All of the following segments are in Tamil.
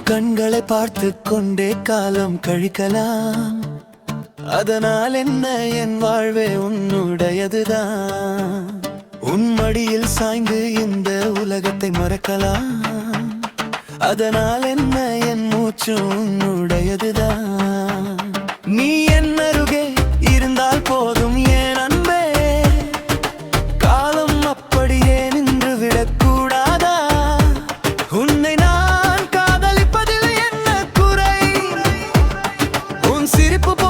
கண்களை பார்த்து கொண்டே காலம் கழிக்கலாம். அதனால் என்ன என் வாழ்வே உன்னுடையதுதான். உன் மடியில் சாய்ந்து இந்த உலகத்தை மறக்கலாம். அதனால் என்ன என் மூச்சு உன்னுடையதுதான். நீ சிரிப்பு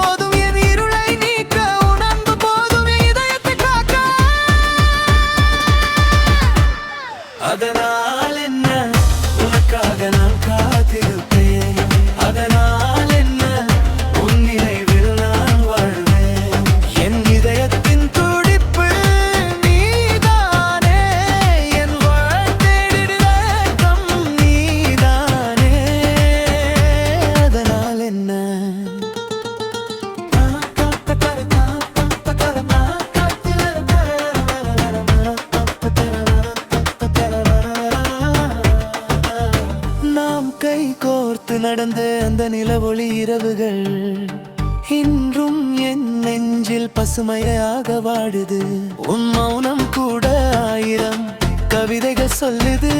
கை கோர்த்து நடந்த அந்த நிலவொளி இரவுகள் இன்றும் என் நெஞ்சில் பசுமையாக வாடுது. உன் மௌனம் கூட ஆயிரம் கவிதைகள் சொல்லுது.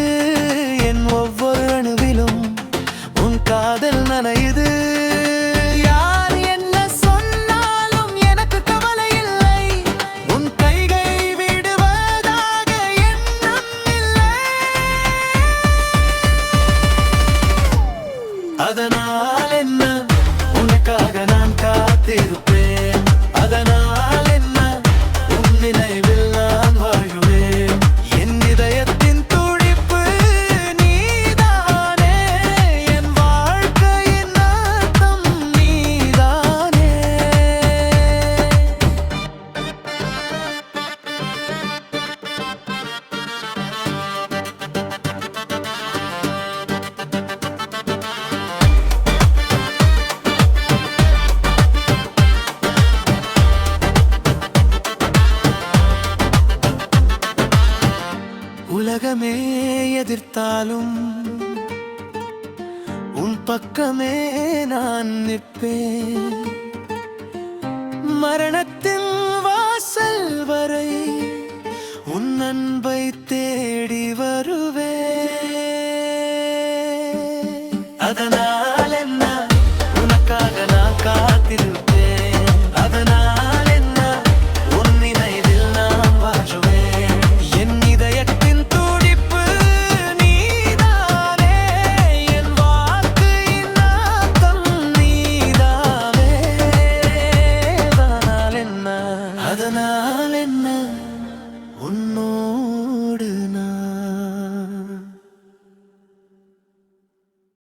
உலகமே எதிர்த்தாலும் உன் பக்கமே நான் நிற்பேன். மரண